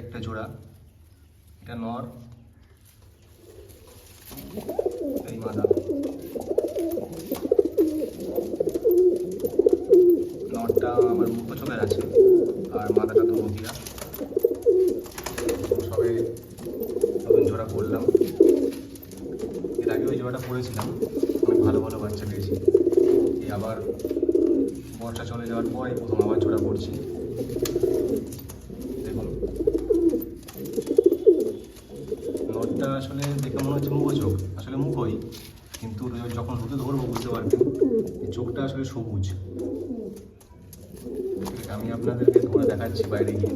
একটা জোড়া, এটা নর, এই মাদা নটটা আমার মুখ্য চোখের আছে, আর মাদাটা তো নদিয়া সবে নতুন জোড়া করলাম। এর আগে ওই জোড়াটা পড়েছিলাম অনেক ভালো ভালো বাচ্চা পেয়েছি। এই আবার বর্ষা চলে যাওয়ার পর প্রথম আবার জোড়া পড়ছি নটটা আসলে দেখে মনে হচ্ছে মুখো চোখ। আসলে মুখোই। কিন্তু যখন রোদে ধরবো, বুঝতে পারবেন চোখটা আসলে সবুজ। আমি আপনাদেরকে ধরে দেখাচ্ছি বাইরে গিয়ে।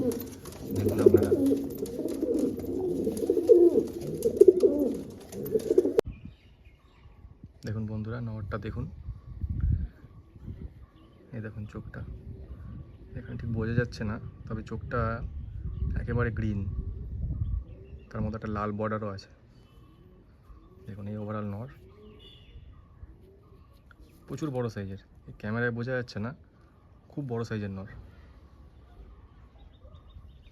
দেখুন আপনারা। দেখুন বন্ধুরা নটটা দেখুন। এই দেখুন চোখটা। এখানে ঠিক বোঝা যাচ্ছে না, তবে চোখটা একেবারে গ্রিন তার মধ্যে একটা লাল বর্ডারও আছে। দেখুন, এই ওভারঅল নর। প্রচুর বড় সাইজের এই ক্যামেরায় বোঝা যাচ্ছে না, খুব বড় সাইজের নর।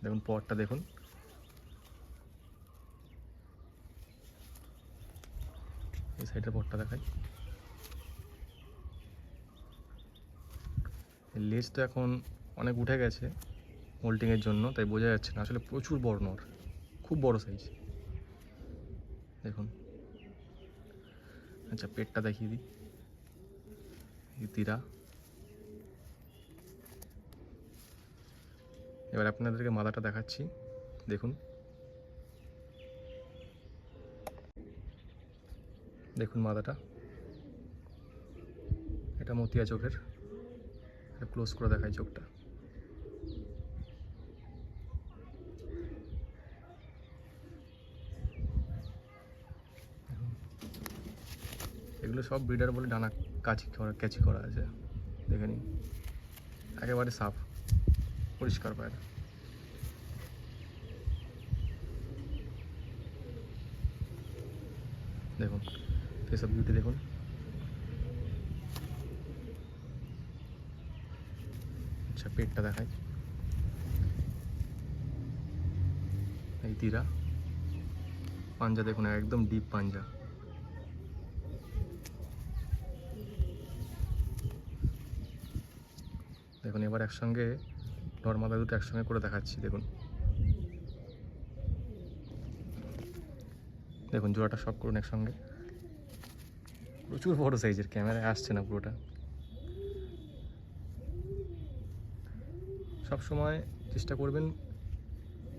দেখুন পরটা দেখুন। এই সাইডের পরটা দেখাই। লেজ তো এখন অনেক উঠে গেছে মোল্টিংয়ের জন্য, তাই বোঝা যাচ্ছে না। আসলে প্রচুর বড় নর খুব বড় সাইজ দেখুন। আচ্ছা পেটটা দেখিয়ে দিই। তীরা। এবার আপনাদেরকে মাথাটা দেখাচ্ছি। দেখুন। দেখুন মাথাটা। এটা মতিয়া চোখের। ক্লোজ করে দেখায় চোখটা। এগুলো সব ব্রিডার বলে ডানা কাচি করা, ক্যাচি করা আছে। দেখে নিন। একেবারে সাফ। পরিষ্কার পায়রা। দেখুন অফ বিউটি দেখুন। আচ্ছা পেটটা দেখায় এই তীরা। পাঞ্জা দেখুন, একদম ডিপ পাঞ্জা। দেখুন এবার একসঙ্গে নর্মাদা দুটো একসঙ্গে করে দেখাচ্ছি, দেখুন। দেখুন, জোড়াটা সব করুন একসঙ্গে। প্রচুর বড় সাইজের ক্যামেরায় আসছে না পুরোটা। সব সময় চেষ্টা করবেন,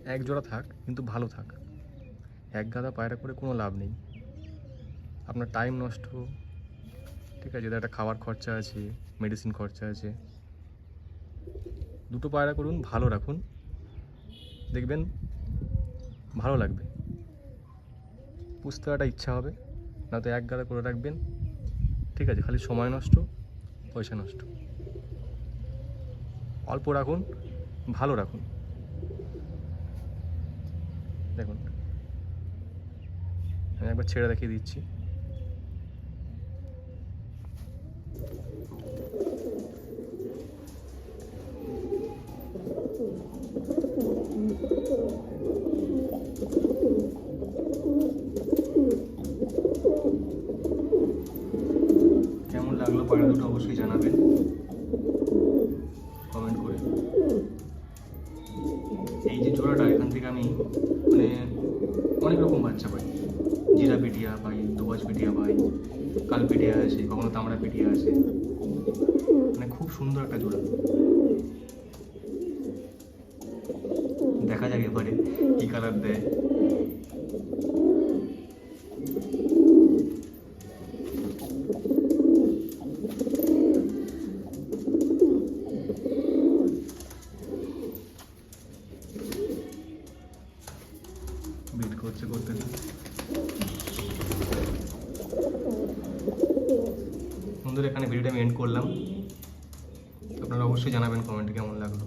এক জোড়া থাক, কিন্তু ভালো থাক। এক গাদা পায়রা করে কোনো লাভ নেই। আপনার টাইম নষ্ট। ঠিক আছে এদের একটা খাবার খরচা আছে মেডিসিন খরচা আছে। দুটো পায়রা করুন, ভালো রাখুন। দেখবেন ভালো লাগবে। পুষতে একটা ইচ্ছা হবে না তো এক গাদা করে রাখবেন। ঠিক আছে, খালি সময় নষ্ট, পয়সা নষ্ট। অল্প রাখুন, ভালো রাখুন। দেখুন, আমি একবার ছেড়ে দেখিয়ে দিচ্ছি। কেমন লাগল পায়রা দুটো অবশ্যই জানাবেন। কমেন্ট করে। এই যে জোড়াটা, এখান থেকে আমি মানে অনেক রকম বাচ্চা পাই। জিরা পিটিয়া পাই দোবাজ পিটিয়া পাই, কাল পিটিয়া আছে কখনো তামড়া পিটিয়া আছে মানে খুব সুন্দর একটা জোড়া। যাক এবারে। কি কালার দেয়? করছে করতে বন্ধুরা, এখানে ভিডিওটা আমি এন্ড করলাম। আপনারা অবশ্যই জানাবেন কমেন্টে কেমন লাগল।